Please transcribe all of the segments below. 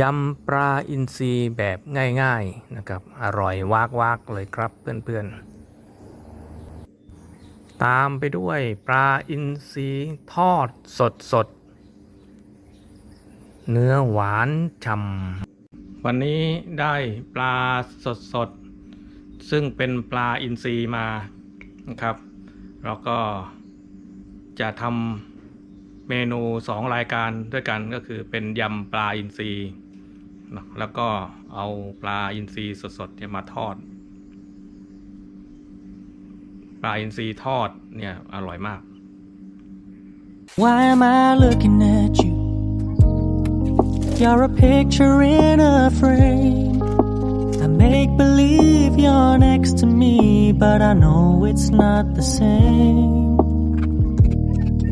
ยำปลาอินทรีแบบง่ายๆนะครับ อร่อยวากๆเลยครับเพื่อนๆ ตามไปด้วยปลาอินทรีทอดสดๆเนื้อหวานฉ่ำวันนี้ได้ปลาสดๆซึ่งเป็นปลาอินทรีมานะครับ แล้วก็จะทำ เมนูสองรายการด้วยกันก็คือเป็นยำปลาอินทรีนะแล้วก็เอาปลาอินทรีสดๆเนี่ยมาทอด ปลาอินทรีทอดเนี่ยอร่อยมาก Why am I looking at you? You're a picture in a frame. I make believe you're next to me, but I know it's not the same.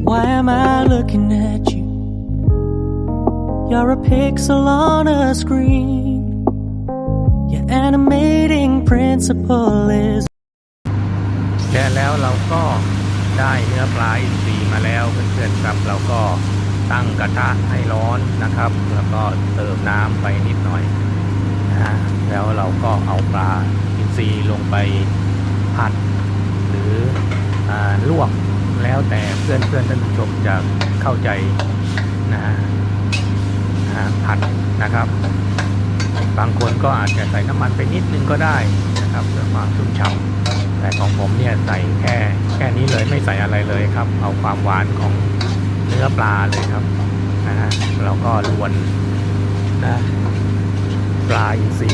Why am I looking at you? You're a pixel on a screen. Your animating principle is และแล้วเราก็ได้เนื้อปลาอินทรีมาแล้วเพื่อนๆครับเราก็ตั้งกระทะให้ร้อนนะครับ แล้วก็เติมน้ำไปนิดหน่อยนะแล้วเราก็เอาปลาอินทรีลงไปผัด หรืออลวก แล้วแต่เพื่อนเพื่อนๆท่านผู้ชมจะเข้าใจนะฮะนะฮะผัดนะครับ บางคนก็อาจจะใส่น้ำมันไปนิดนึงก็ได้นะครับเพื่อความชุ่มฉ่ำแต่ของผมเนี่ยใส่แค่แค่นี้เลยไม่ใส่อะไรเลยครับ เอาความหวานของเนื้อปลาเลยครับนะฮะแล้วก็ลวนนะปลาอินทรี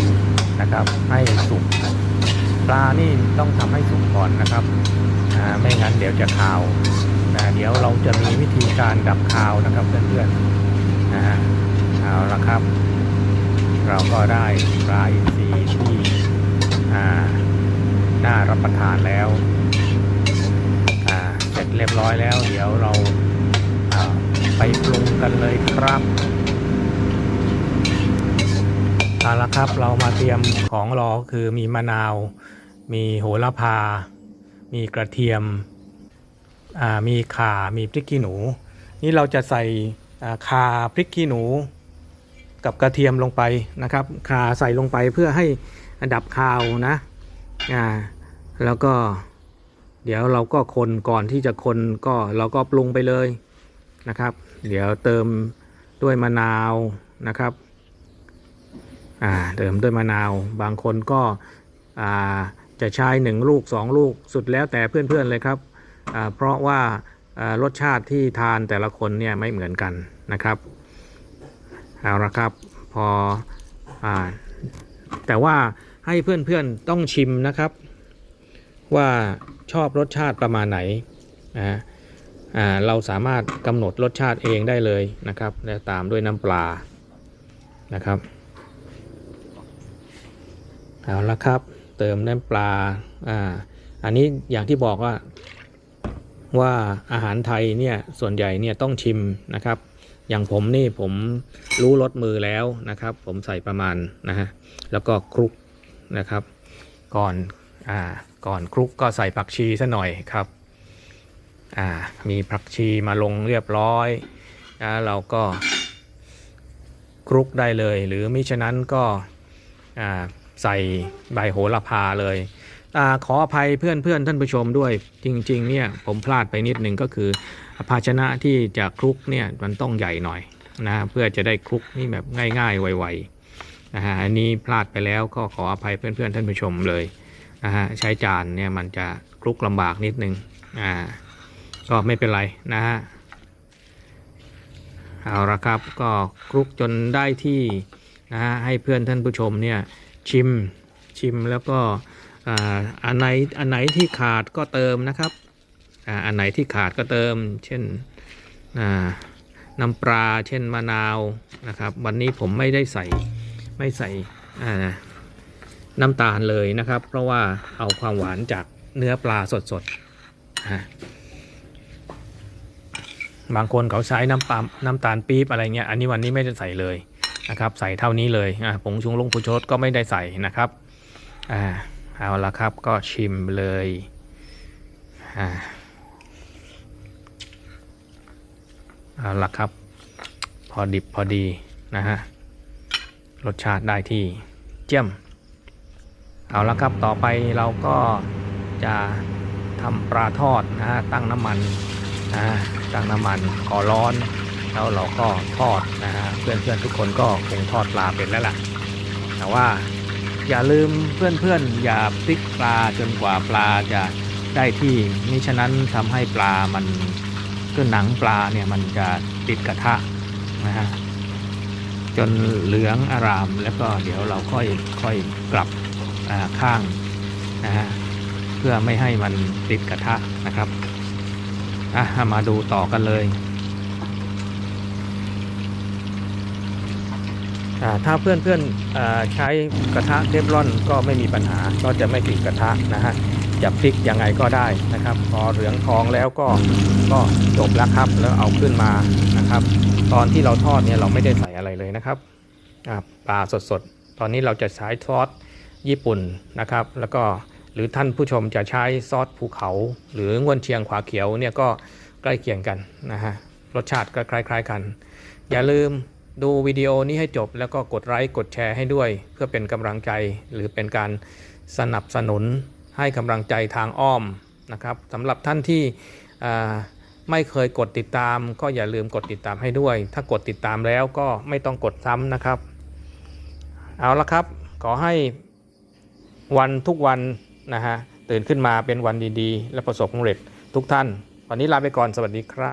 นะครับให้สุก ปลานี่ต้องทำให้สุกก่อนนะครับไม่งั้นเดี๋ยวจะคาวนะเดี๋ยวเราจะมีวิธีการดับคาวนะครับเพื่อนๆนะเอาละครับ เราก็ได้ปลาอินทรีที่น่ารับประทานแล้วเสร็จเรียบร้อยแล้ว เดี๋ยวเราอ่าไปปรุงกันเลยครับเอาละครับเรามาเตรียมของรอคือมีมะนาว มีโหระพา มีกระเทียมอ่ามีข่า มีพริกขี้หนู นี่เราจะใส่อ่าข่าพริกขี้หนู กับกระเทียมลงไปนะครับข่าใส่ลงไปเพื่อให้ดับคาวนะอ่าแล้วก็เดี๋ยวเราก็คนก่อนที่จะคนก็เราก็ปรุงไปเลยนะครับ เดี๋ยวเติมด้วยมะนาวนะครับอ่าเติมด้วยมะนาว บางคนก็อ่า จะใช้หนึ่งลูกสองลูกสุดแล้วแต่เพื่อนๆเลยครับ เพราะว่ารสชาติที่ทานแต่ละคนเนี่ยไม่เหมือนกันนะครับเอาละครับพออแต่ว่าให้เพื่อนๆต้องชิมนะครับ ว่าชอบรสชาติประมาณไหนนะเราสามารถกำหนดรสชาติเองได้เลยนะครับ และตามด้วยน้ำปลานะครับเอาละครับ เติมน้ำปลาอ่าอันนี้อย่างที่บอกว่าว่าอาหารไทยเนี่ยส่วนใหญ่เนี่ยต้องชิมนะครับ อย่างผมนี่ผมรู้รสมือแล้วนะครับ ผมใส่ประมาณนะฮะแล้วก็คลุกนะครับ ก่อนอ่าก่อนคลุกก็ใส่ผักชีซะหน่อยครับอ่ามีผักชีมาลงเรียบร้อยแล้วเราก็คลุกได้เลย หรือมิฉะนั้นก็อ่า ใส่ใบโหระพาเลยอขออภัยเพื่อนเพื่อนท่านผู้ชมด้วยจริง ๆ เนี่ยผมพลาดไปนิดนึงก็คือ ภาชนะที่จะคลุกเนี่ยมันต้องใหญ่หน่อยนะเพื่อจะได้คลุกนี่แบบง่าย ๆ ไวๆนะฮะอันนี้พลาดไปแล้วก็ขออภัยเพื่อนๆท่านผู้ชมเลยนะฮะใช้จานเนี่ยมันจะคลุกลำบากนิดนึงอ่าก็ไม่เป็นไรนะฮะเอาละครับก็คลุกจนได้ที่นะฮะให้เพื่อนท่านผู้ชมเนี่ย ชิมชิมแล้วก็อันไหนอันไหนที่ขาดก็เติมนะครับอันไหนที่ขาดก็เติม เช่นน้ำปลาเช่นมะนาวนะครับ วันนี้ผมไม่ได้ใส่ไม่ใส่น้ำตาลเลยนะครับ เพราะว่าเอาความหวานจากเนื้อปลาสดๆฮะบางคนเขาใช้น้ำปลาน้ำตาลปี๊บอะไรเงี้ยอันนี้วันนี้ไม่ได้ใส่เลย นะครับใส่เท่านี้เลยอ่าผงชุงลงผู้ชดก็ไม่ได้ใส่นะครับอ่าเอาละครับก็ชิมเลยอ่าเอาละครับ พอดิบพอดีนะฮะรสชาติได้ที่เจียมเอาละครับต่อไปเราก็จะทำปลาทอดนะฮะตั้งน้ำมันนะตั้งน้ำมันพอร้อน แล้วเราก็ทอดนะฮะเพื่อนๆทุกคนก็คงทอดปลาเป็นแล้วล่ะ แต่ว่าอย่าลืมเพื่อนๆ อย่าพลิกปลาจนกว่าปลาจะได้ที่มิฉะนั้นทำให้ปลามันคือหนังปลาเนี่ยมันจะติดกระทะนะฮะจนเหลืองอารามแล้วก็เดี๋ยวเราค่อยค่อยกลับข้างนะฮะเพื่อไม่ให้มันติดกระทะนะครับอะมาดูต่อกันเลย อ่า ถ้าเพื่อนๆอ่าใช้กระทะเทฟลอนก็ไม่มีปัญหา ก็จะไม่ติดกระทะนะฮะจะพลิกยังไงก็ได้นะครับ พอเหลืองทองแล้วก็ก็จบแล้วครับแล้วเอาขึ้นมานะครับ ตอนที่เราทอดเนี่ยเราไม่ได้ใส่อะไรเลยนะครับปลาสดๆ ตอนนี้เราจะใช้ซอสญี่ปุ่นนะครับ แล้วก็หรือท่านผู้ชมจะใช้ซอสภูเขา หรืองวนเชียงขวาเขียวเนี่ยก็ใกล้เคียงกันนะฮะรสชาติก็คล้าย ๆกัน อย่าลืม ดูวิดีโอนี้ให้จบแล้วก็กดไลค์กดแชร์ให้ด้วย เพื่อเป็นกำลังใจหรือเป็นการสนับสนุนให้กำลังใจทางอ้อมนะครับสำหรับท่านที่ไม่เคยกดติดตาม ก็อย่าลืมกดติดตามให้ด้วย ถ้ากดติดตามแล้วก็ไม่ต้องกดซ้ำนะครับ เอาละครับ ขอให้วันทุกวันนะฮะตื่นขึ้นมาเป็นวันดีๆ และประสบความสำเร็จทุกท่าน วันนี้ลาไปก่อนสวัสดีครับ